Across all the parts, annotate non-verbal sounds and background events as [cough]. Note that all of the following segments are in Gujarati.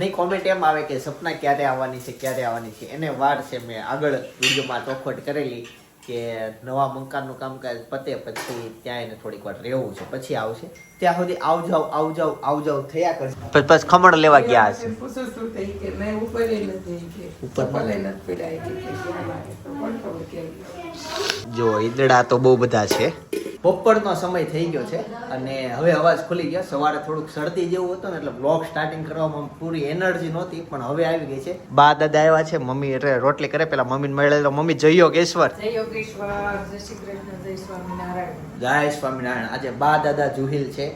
ઘણી કોમેન્ટ એમ આવે કે સપના ક્યારે આવવાની છે ક્યારે આવવાની છે? એને વાર છે મેં આગળ વિડીયોમાં ચોખવટ કરેલી કે નવા મકાનનું કામકાજ પતે પછી ત્યાં એને થોડીક વાર રહેવું છે પછી આવશે. ત્યાં સુધી આવ જાવ આવ જાવ આવ જાવ થયા કરશે. પછી પછી ખમણ લેવા ગયા હશે. ઉપર જો ઈદડા તો બહુ બધા છે. બપોરનો સમય થઈ ગયો છે અને હવે અવાજ ખુલી ગયો. સવારે થોડુંક શરદી જેવું હતું ને એટલે બ્લોગ સ્ટાર્ટિંગ કરવામાં પૂરી એનર્જી નહોતી પણ હવે આવી ગઈ છે. બા દાદા આવ્યા છે મમ્મી એટલે રોટલી કરે. પેલા મમ્મીને મળેલો. મમ્મી જય યોગેશ્વર. જય સ્વામિનારાયણ. જય સ્વામિનારાયણ. આજે બા દાદા જુહિલ છે.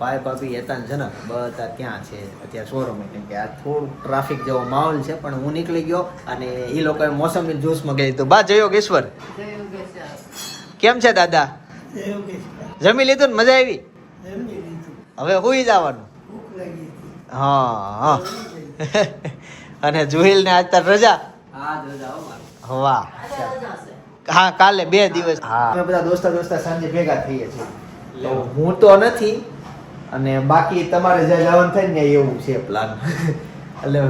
ભાઈ ભાભી હેતાન જનક બધા ત્યાં છે? અત્યારે શોરૂમે કેમ કે આ થોડું ટ્રાફિક જેવો માહોલ છે પણ હું નીકળી ગયો અને એ લોકોએ મોસમી જ્યુસ મગાવી દીધું. બા જય યોગેશ્વર. કેમ છે દાદા? જમી લીધું ને મજા આવી? હવે હુઈ જવાનું. હા હા. અને જુહિલ ને આજ તાર રજા? વાહ. હા કાલે બે દિવસ. હા. અમે બધા દોસ્તા દોસ્તા સાંજે ભેગા થઈએ છીએ. તો હું તો નથી અને બાકી તમારે જ્યાં જવાનું થાય ને એવું છે પ્લાન [laughs] એટલે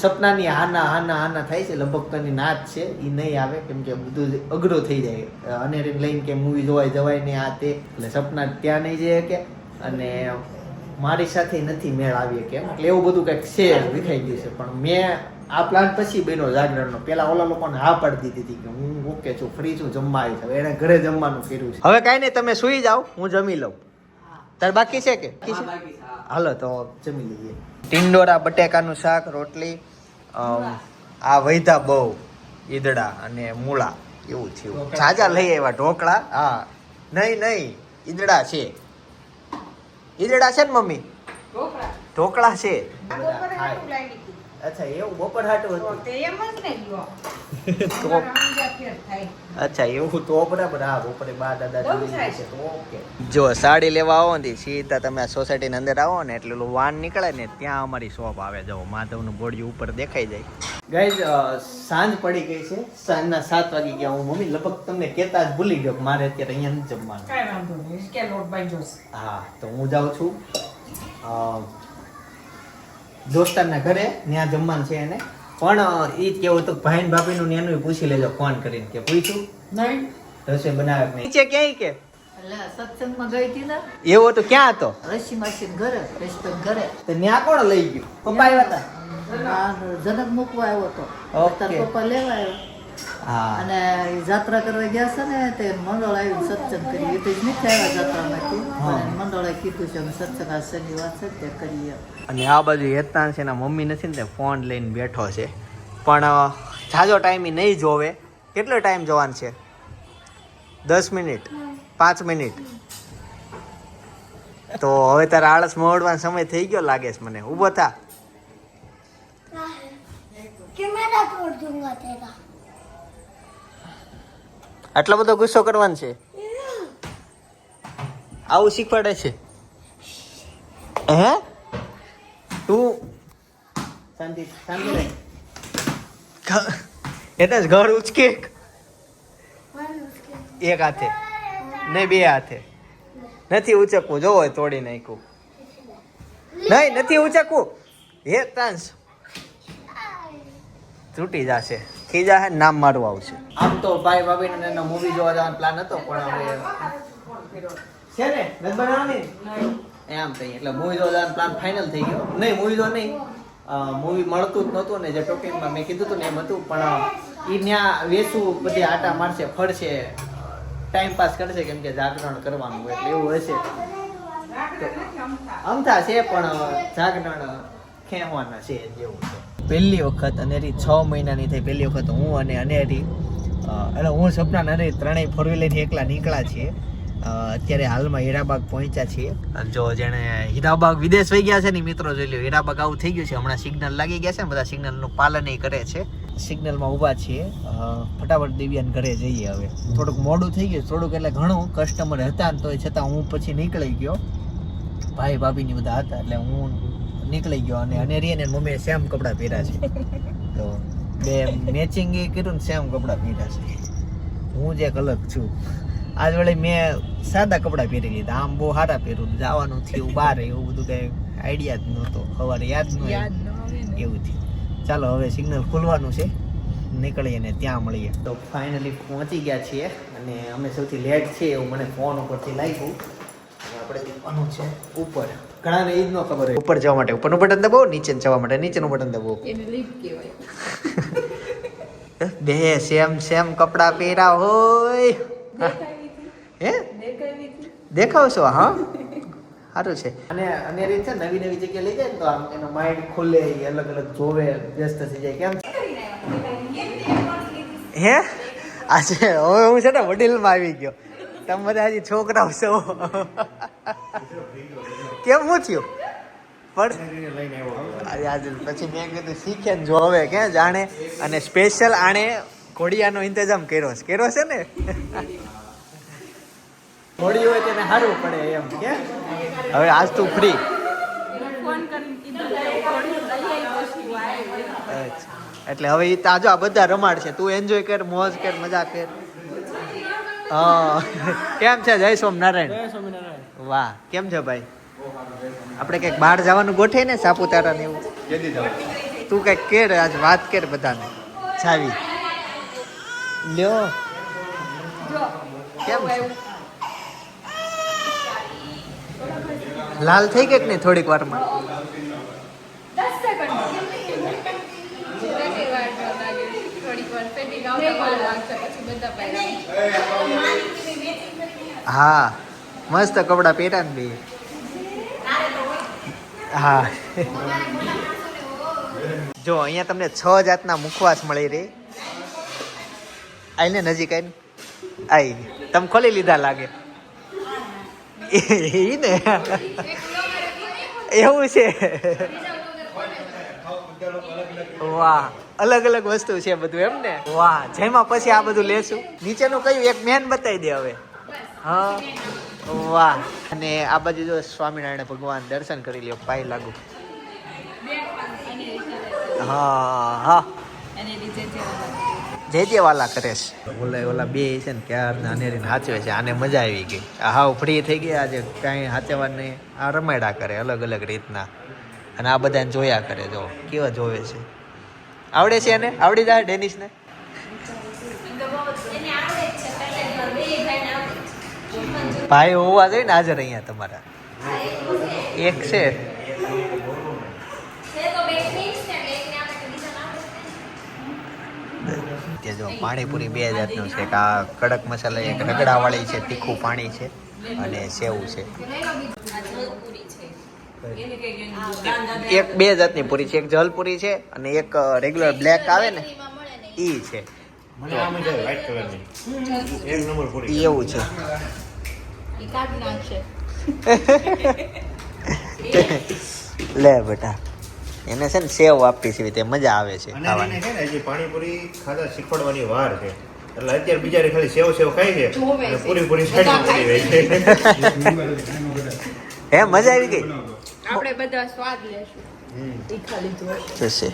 સપનાની હાના હાના હાના થાય છે. લગભગ નાચ છે. એ નહીં આવે કેમ કે બધું અઘરો થઈ જાય. અને લઈને કે મૂવી જોવાય જવાય ને આ તે. એટલે. સપના ત્યાં નહીં જઈએ કે. અને મારી સાથે નથી મેળ આવી કે એટલે એવું બધું કંઈક છે વિખાઈ ગયું છે. પણ મેં આ પ્લાન પછી બન્યો જાગરણનો. પેલા ઓલા લોકોને હા પાડી દીધી હતી કે હું ઓકે છું ફ્રી છું જમવા આવી છું એને ઘરે જમવાનું કર્યું છે. હવે કાંઈ નહીં તમે સુઈ જાઓ હું જમી લઉં. તાર બાકી છે કે? હાલો તો જમી લઈએ. ટિંડોરા બટેકાનું શાક રોટલી આ વૈધા બહુ ઈદડા અને મૂળા એવું થયું. જાજા લઈ આવ્યા ઢોકળા? હા. નહીં નહીં ઈદડા છે. ઈદડા છે ને મમ્મી? ઢોકળા. ઢોકળા છે. અચ્છા એવું બપોર હાટું હતું? તે એમ જ ને તો [laughs] થાય. અચ્છા એવું તો બરાબર હા બપોરે બા દાદા છે તો ઓકે. જો સાડી લેવા આવો ને સીધા તમે આ સોસાયટીની અંદર આવો ને એટલે ઓલું વાન નીકળે ને ત્યાં અમારી શોપ આવે. જાવ માધવનું બોડિયું ઉપર દેખાઈ જાય. ગાઈઝ સાંજ પડી ગઈ છે. સાંજના સાત વાગી ગયા. હું મમ્મી લગભગ તમને કહેતા જ ભૂલી ગયો મારે અત્યારે અહીંયા નથી જમવાનું. કાંઈ વાંધો નહીં કે લોટ બાઈ છે. હા તો હું જાઉં છું. દોસ્તારના ઘરે ત્યાં જમવાનું છે એને. પણ એ જ કેવું હતું ભાઈ ભાભીનું ને એનું પૂછી લેજો ફોન કરીને કે પૂછ્યું. નહીં. રસોઈ બનાવે નીચે ક્યાંય કે? એટલે સત્સંગમાં ગઈ હતી ને? એવો તો ક્યાં હતો? રસી માસી ઘરે રસી ઘરે. તો ત્યાં કોણ લઈ ગયું? પપ્પા આવ્યા હતા? જનક મૂકવા આવ્યો હતો. પપ્પા લેવા આવ્યો. અને જાત્રા કરવા ગયા છે ને તે મંડળ આવ્યું સત્સંગ કરી એ તો જ નથી આવ્યા જાત્રામાંથી. મંડળે કીધું છે અમે સત્સંગ આ શનિવાર છે તે કરીએ. અને આ બાજુ હેતાન છે એના મમ્મી નથી ને તે ફોન લઈને બેઠો છે. પણ ઝાઝો જાજો ટાઈમ નહીં જોવે. કેટલો ટાઈમ જોવાનો છે? દસ મિનિટ? પાંચ મિનિટ? તો હવે તારે આળસ મોડવાનો સમય થઈ ગયો લાગે છે મને. ઊભો થા. આટલો બધો ગુસ્સો કરવાનો છે? આવું શીખવાડે છે? હે? તું શાંતિ શાંતિ એટલે જ ઘર ઉચકે. એક હાથે. ને બે હાથે. નથી ઉચકવું. જોવો, તોડી નાખ્યું. નહીં, નથી ઉચકવું. હે ત્રાંસ તૂટી જશે. ખીજા હે નામ મારું આવશે. આમ તો ભાઈ ભાભી ને એનો મૂવી જોવા જવાનો પ્લાન હતો પણ હવે છે ને? નથી બનાવવાની? એમ થઈ એટલે મૂવી જોવા જવાનો પ્લાન ફાઇનલ થઈ ગયો. નહીં મૂવી જો નહીં. મૂવી મળતું જ નહોતું ને જે ટોકીમાં મેં કીધું હતું ને એમ હતું પણ એ ત્યાં વેસું બધી આટા મારશે ફરશે ટાઈમ પાસ કરશે કેમ કે જાગરણ કરવાનું હોય એટલે એવું હશે. અમથા છે પણ જાગરણ ખેંચવાના છે જેવું છે. પહેલી વખત અનેરી છ મહિનાની થઈ પહેલી વખત હું અને અનેરી એટલે હું સપના અને અનેરી ત્રણેય ફોર વ્હીલરથી એકલા નીકળ્યા છીએ. અત્યારે હાલમાં હીરાબાગ પહોંચ્યા છીએ. અને જો જેણે હીરાબાગ વિદેશ વહી ગયા છે ને મિત્રો, જોઈ લો હીરાબાગ આવું થઈ ગયું છે. હમણાં સિગ્નલ લાગી ગયા છે ને, બધા સિગ્નલનું પાલન કરે છે. સિગ્નલમાં ઊભા છીએ. ફટાફટ દિવ્યાન ઘરે જઈએ હવે. થોડુંક મોડું થઈ ગયું થોડુંક એટલે ઘણું. કસ્ટમર હતા ને તો છતાં હું પછી નીકળી ગયો. ભાઈ ભાભીની બધા હતા, એટલે હું નીકળી ગયો અને અનેરી અને મમ્મીએ સેમ કપડાં પહેર્યા છે. તો બે મેચિંગ એ કર્યું ને સેમ કપડાં પહેર્યા છે. હું જ એક અલગ છું. આજ વળી મેં સાદા કપડાં પહેરી લીધા. આમ બહુ સારા પહેરું. જવાનું થયું બહાર એવું બધું કંઈ આઈડિયા જ નહોતો. સવારે યાદ ન એવું થયું. ચાલો હવે સિગ્નલ ખુલવાનું છે. નીકળીએ ને ત્યાં મળીએ. તો ફાઇનલી પહોંચી ગયા છીએ અને અમે સૌથી લેટ છીએ એવું મને ફોન ઉપરથી લાગ્યું. આપણે જવાનું છે ઉપર. ઘણાને એ જ ન ખબર હોય. ઉપર જવા માટે ઉપરનું બટન દબાવો નીચે જવા માટે નીચેનું બટન દબાવો. એને લીપ કહેવાય. [laughs] બે સેમ સેમ કપડા પહેર્યા હોય. હે. દેખાવશો હા? સારું છે. અને અને રીત છે નવી નવી જગ્યા લઈ જાય ને તો આમ એનો માઇન્ડ ખુલે અલગ અલગ જોવે વ્યસ્ત થઈ જાય. કેમ? હે? આજે હવે હું છે ને વડીલમાં આવી ગયો. તમે બધા હજી છોકરાઓ છો. કેમ હું થયું પણ આજે આજે પછી મેં કીધું શીખે ને જો હવે કે જાણે? અને સ્પેશિયલ આણે ઘોડિયાનો ઇંતજામ કર્યો છે. કર્યો છે ને? ઘોડી હોય તેને સારું પડે એમ કે? હવે આજ તું ફ્રી એટલે હવે એ તાજો આ બધા રમાડ છે. તું એન્જોય કર મોજ કર મજા કર. હા. કેમ છે? જય સોમનારાયણ વાહ. કેમ છે ભાઈ? આપણે કંઈક બહાર જવાનું ગોઠે ને સાપુતારા ને એવું? તું કંઈક કેર આજ વાત કેર બધાને. છાવી લ્યો. કેમ લાલ થઈ ગઈ કે નહીં થોડીક વારમાં? હા મસ્ત કપડા પહેર્યા ને બે. હા. જો, અહીંયા તમને છ જાતના મુખવાસ મળી રહી. આઈને નજીક આઈને. આઈ. તમે ખોલી લીધા લાગે. એ ને. એવું છે. વાહ. અલગ અલગ વસ્તુ છે બધું એમ ને. વાહ. જેમાં પછી આ બધું લેશું. નીચેનું કયું? એક મેન બતાવી દે હવે. હા. વાહ. અને આ બાજુ જો સ્વામિનારાયણ ભગવાન દર્શન કરી લ્યો, પાય લાગુ. હા હા. જે જે કરે છે. ઓલા ઓલા બે છે ને ક્યારના અનેરીને હાચવે છે, આને મજા આવી ગઈ. આ ફ્રી થઈ ગયા આજે કાંઈ હાચવા નહીં આ રમાયડા કરે અલગ અલગ રીતના. અને આ બધાને જોયા કરે, જો, કેવા જોવે છે. આવડે છે એને? આવડી જાય ડેનિશને ભાઈ હોવા જોઈએ ને હાજર અહીંયા તમારા. એક છે. જો પાણીપુરી બે જાતનું છે આ કડક મસાલા, એક રગડાવાળી છે, તીખું પાણી છે અને સેવ છે. એક બે જાતની પૂરી છે, એક જલપુરી છે અને એક રેગ્યુલર બ્લેક આવે ને એ છે. મને આમ જ વ્હાઈટ કલરની એક નંબર પૂરી એવું છે. કાઢી નાખશે. લે બેટા એને છે ને સેવ આપી છે તે મજા આવે છે ખાવાની. છે ને હજી પાણીપુરી ખાધા શીખવાડવાની વાર છે. એટલે અત્યારે બિચારી ખાલી સેવ સેવ ખાઈ છે અને પૂરી પૂરી સાઈડ કરી રહી છે. હે મજા આવી ગઈ? આપણે બધા સ્વાદ લેશું. એ ખાલી જોશે. જશે.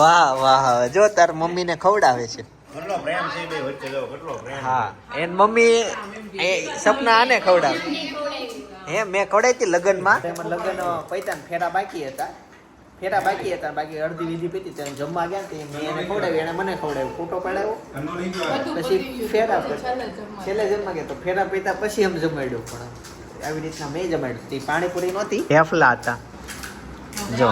વાહ વાહ જો તાર મમ્મીને ખવડાવે છે. કેટલો પ્રેમ છે બે વચ્ચે જો કેટલો પ્રેમ. હા એન મમ્મી એ સપના આને ખવડાવે. હે મેં ખવડાવી હતી લગ્નમાં. લગ્ન પૈતા ફેરા બાકી હતા. ફેરા બાકી હતા બાકી અડધી વિધિ પીતી ત્યાં જમવા ગયા તે મેં એને ખવડાવી એને મને ખવડાવ્યું. ફોટો પડાવ્યો પછી ફેરા પછી છેલ્લે જમવા ગયા તો ફેરા પીતા પછી એમ જમાડ્યું પણ. આવી રીતના મેં જમાડી હતી પાણીપુરી નહોતી. હેફલા હતા. જો.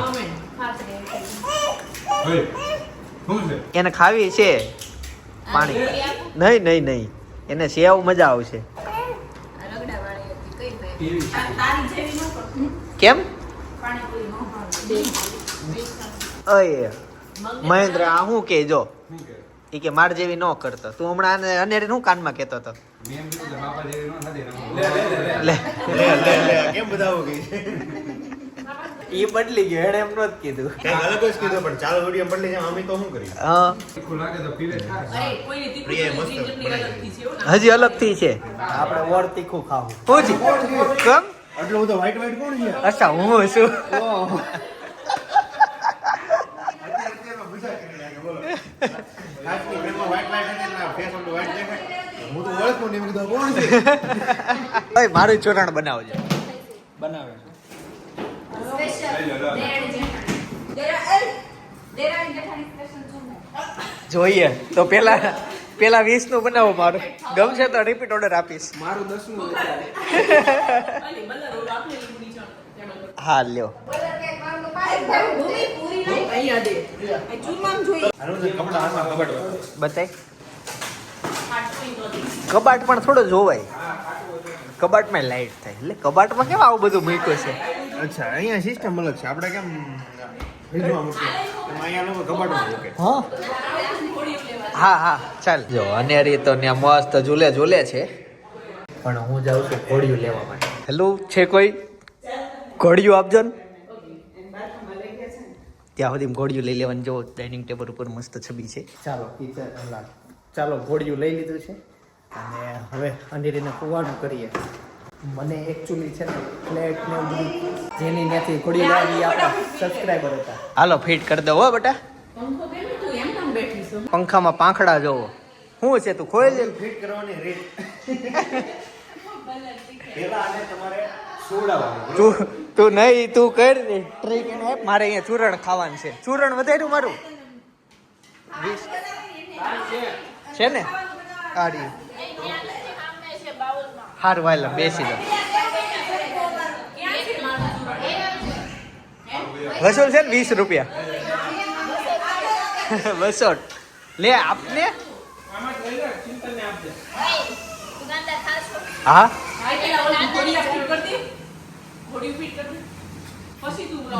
એને ખાવી છે પાણી. નહીં નહીં નહીં. એને સેવ મજા આવશે. કેમ? અય મહેન્દ્ર આ હું કે જો. ઈ કે માર જેવી ન કરતો. તું હમણાં આને અનેરે હું કાનમાં કહેતો હતો? ઈ બદલી ગયો એને એમ નોત કીધું. અલગ જ કીધું પણ ચાલો વીડિયો બદલી જાય અમે તો શું કરી હા. હજી અલગથી છે. આપણે વર તીખું ખાવું. છે કેમ? આટલો બધો વ્હાઈટ વ્હાઈટ કોણ છે? અચ્છા હું છું આજની ફિલ્મમાં white light હતી ને face ઓલું white દેખાય. હું તો બાળકો ને કીધું કોણ છે. [laughs] ઓય મારું ચોરાણ બનાવજો. બનાવે જોઈએ. તો પેલા પેલા વીસનું બનાવો મારું. ગમશે તો રિપીટ ઓર્ડર આપીશ. મારું દસનું હા લ્યો. બતાય. કબાટ પણ થોડો જોવાય. કબાટમાં લાઈટ થાય. એટલે કબાટમાં કેમ આવું બધું મૂક્યું છે? અચ્છા અહીંયા સિસ્ટમ અલગ છે. આપણે કેમ હા? હા હા ચાલ. જો અનેરી તો ત્યાં મસ્ત ઝૂલે ઝૂલે છે. પણ હું જાઉં છું ઘોડિયું લેવા માટે. હેલો છે કોઈ? ઘોડિયું આપજો ને. ત્યાં સુધી ઘોડિયું લઈ લેવાનું. જો ડાઇનિંગ ટેબલ ઉપર મસ્ત છબી છે. ચાલો ચાલો ઘોડિયું લઈ લીધું છે. અને હવે અંધેરીને કુવાડું કરીએ. મને એકચ્યુઅલી છે ને ફ્લેટ ને બધું જેની ત્યાંથી ઘોડી લાવી આપણા સબસ્ક્રાઈબર હતા. હાલો ફિટ કરી દો હો બેટા. પંખામાં પાંખડા જોવો. શું છે તું? ખોઈ લે. ફિટ કરવાની રીત. પેલા આને તમારે તું તું નહીં તું કર દે ટ્રીક એને મારે અહીંયા ચૂરણ ખાવાનું છે. ચૂરણ વધાર્યું મારું? છે ને? કાઢી. હારું વાલ બેસી દો વસૂલ છે ને વીસ રૂપિયા. બસો લે આપને? હા?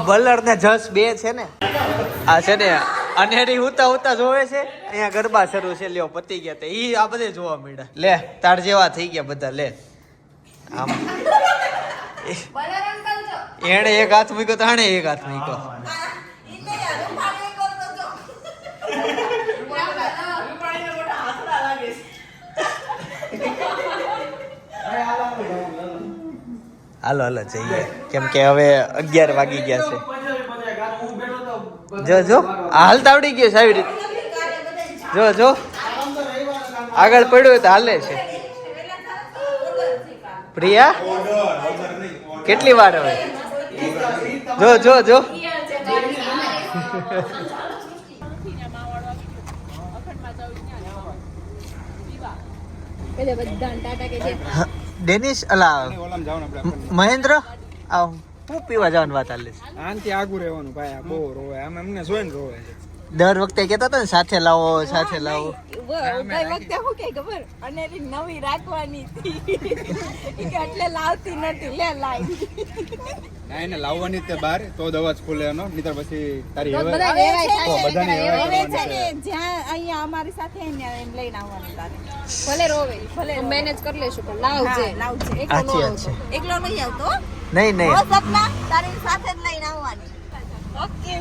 બલર ને જસ બે છે ને. આ છે ને અનેરી ઉતા ઉતા જોવે છે? અહીંયા ગરબા શરૂ છે લ્યો પતી ગયા તે. ઈ આ બધે જોવા મળ્યા. લે તાર જેવા થઈ ગયા બધા લે. આમ. એણે એક હાથ મૂક્યો તો આણે એક હાથ મૂક્યો. હાલો હાલો, જઈએ. કેમ કે હવે અગિયાર વાગી ગયા છે. જો જો હાલ હાલતા આવડી ગયો છે આવી રીતે. જો જો. આગળ પડ્યું હોય તો હાલે છે. પ્રિયા? કેટલી વાર હવે? જો જો જો. ડેનિશ અલા ઓલામ જવાનું અલા મહેન્દ્ર? આવ હું પીવા જવાની વાત હાલે આનથી આગું રહેવાનું ભાઈ આ બહુ રોવે. આમ એમને જોઈને રોવે છે. દર વખતે કેતા હતા ને સાથે લાવો સાથે લાવો. ગઈ વખતે હું કે ખબર? અને નવી રાખવાની હતી. એટલે લાવતી નથી લે લાવી ના એને લાવવાની તે બહાર તો જ અવાજ ખુલે એનો. નહીતર પછી તારી હવે બધાને હવે છે ને જ્યાં અહીંયા અમારી સાથે એને લઈને આવવાનું તારે. ભલે રોવે ભલે મેનેજ કરી લેશું પણ લાવજે. લાવજે. એકલો આવતો. એકલો નહીં આવતો નહીં નહીં. હો સપના તારી સાથે જ લઈને આવવાની. ઓકે.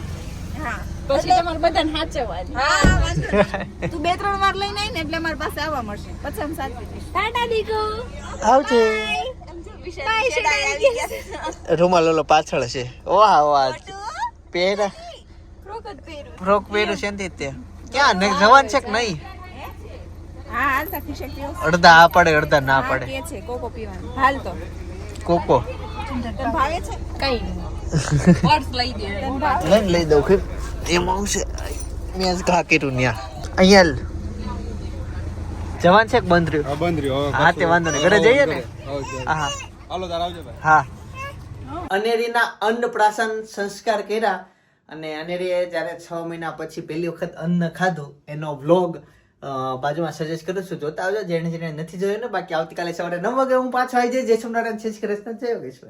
હા. પછી તમારે બધાને સાચવવાની હા વાંધો [laughs] તું બે ત્રણ વાર લઈને આવી ને એટલે મારી પાસે આવવા મળશે. પછી અમે સાચવી ટાટા દીકુ. આવજો. રૂમાલ ઓલો પાછળ છે. વાહ વાહ પહેરા ફ્રોક પહેર્યું. છે ને તે ક્યાં? ને જવાન છે કે નહીં? અડધા આ પડે અડધા ના પડે. છે કોકો પીવાનું. હાલ તો. કોકો. ભાવે છે? કઈ [laughs] લઈ લઈ દઉં કે એમાં આવશે મેં જ ઘા કર્યું ન્યા. અહીંયા. જવાન છે કે બંધ રહ્યો? બંધ રહ્યો. હા, તે વાંધો નહીં. ઘરે જઈએ ને? હા હા હાલો તાર આવજો ભાઈ. હા. અનેરીના અન્નપ્રાશન સંસ્કાર કર્યા અને અનેરીએ જ્યારે છ મહિના પછી પહેલી વખત અન્ન ખાધું એનો વ્લોગ બાજુમાં સજેસ્ટ કરું છું. જોતા આવજો. જેને જેને નથી જોયું ને બાકી આવતીકાલે સવારે નવ વાગે હું પાછો આવી જઈશ. જય સોમનારાયણ શ્રી કૃષ્ણ. જય યોગેશ્વર.